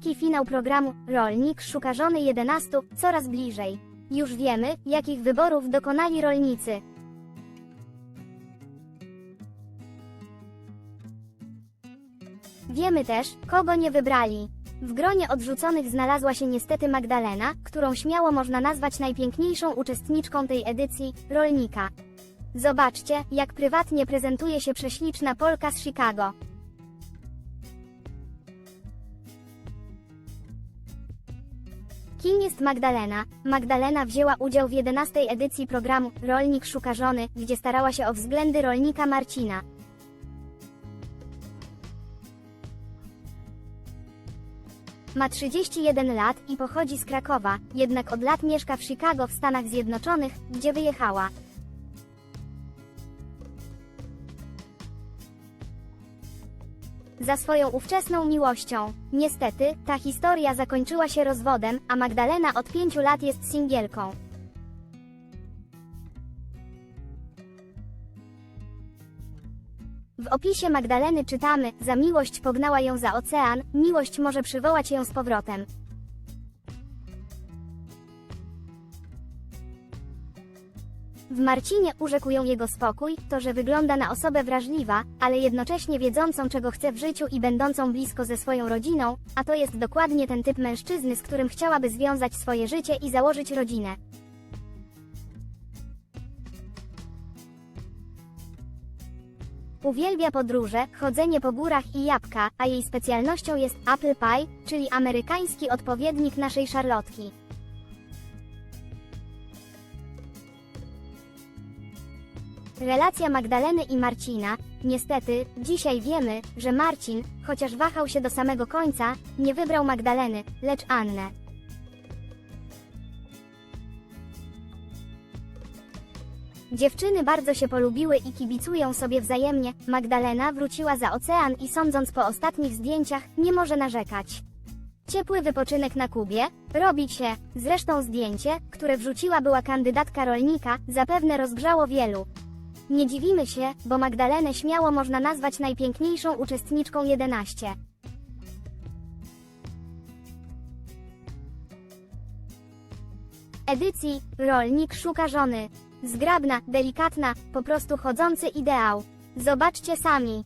Wielki finał programu Rolnik szuka żony 11 coraz bliżej. Już wiemy, jakich wyborów dokonali rolnicy. Wiemy też, kogo nie wybrali. W gronie odrzuconych znalazła się niestety Magdalena, którą śmiało można nazwać najpiękniejszą uczestniczką tej edycji rolnika. Zobaczcie, jak prywatnie prezentuje się prześliczna Polka z Chicago. Kim jest Magdalena? Magdalena wzięła udział w 11 edycji programu Rolnik szuka żony, gdzie starała się o względy rolnika Marcina. Ma 31 lat i pochodzi z Krakowa, jednak od lat mieszka w Chicago w Stanach Zjednoczonych, gdzie wyjechała. Za swoją ówczesną miłością. Niestety, ta historia zakończyła się rozwodem, a Magdalena od pięciu lat jest singielką. W opisie Magdaleny czytamy, za miłość pognała ją za ocean, miłość może przywołać ją z powrotem. W Marcinie urzekł ją jego spokój, to że wygląda na osobę wrażliwa, ale jednocześnie wiedzącą czego chce w życiu i będącą blisko ze swoją rodziną, a to jest dokładnie ten typ mężczyzny, z którym chciałaby związać swoje życie i założyć rodzinę. Uwielbia podróże, chodzenie po górach i jabłka, a jej specjalnością jest apple pie, czyli amerykański odpowiednik naszej szarlotki. Relacja Magdaleny i Marcina. Niestety, dzisiaj wiemy, że Marcin, chociaż wahał się do samego końca, nie wybrał Magdaleny, lecz Annę. Dziewczyny bardzo się polubiły i kibicują sobie wzajemnie. Magdalena wróciła za ocean i sądząc po ostatnich zdjęciach, nie może narzekać. Ciepły wypoczynek na Kubie? Robi się. Zresztą zdjęcie, które wrzuciła była kandydatka rolnika, zapewne rozgrzało wielu. Nie dziwimy się, bo Magdalenę śmiało można nazwać najpiękniejszą uczestniczką 11. Edycji Rolnik szuka żony. Zgrabna, delikatna, po prostu chodzący ideał. Zobaczcie sami.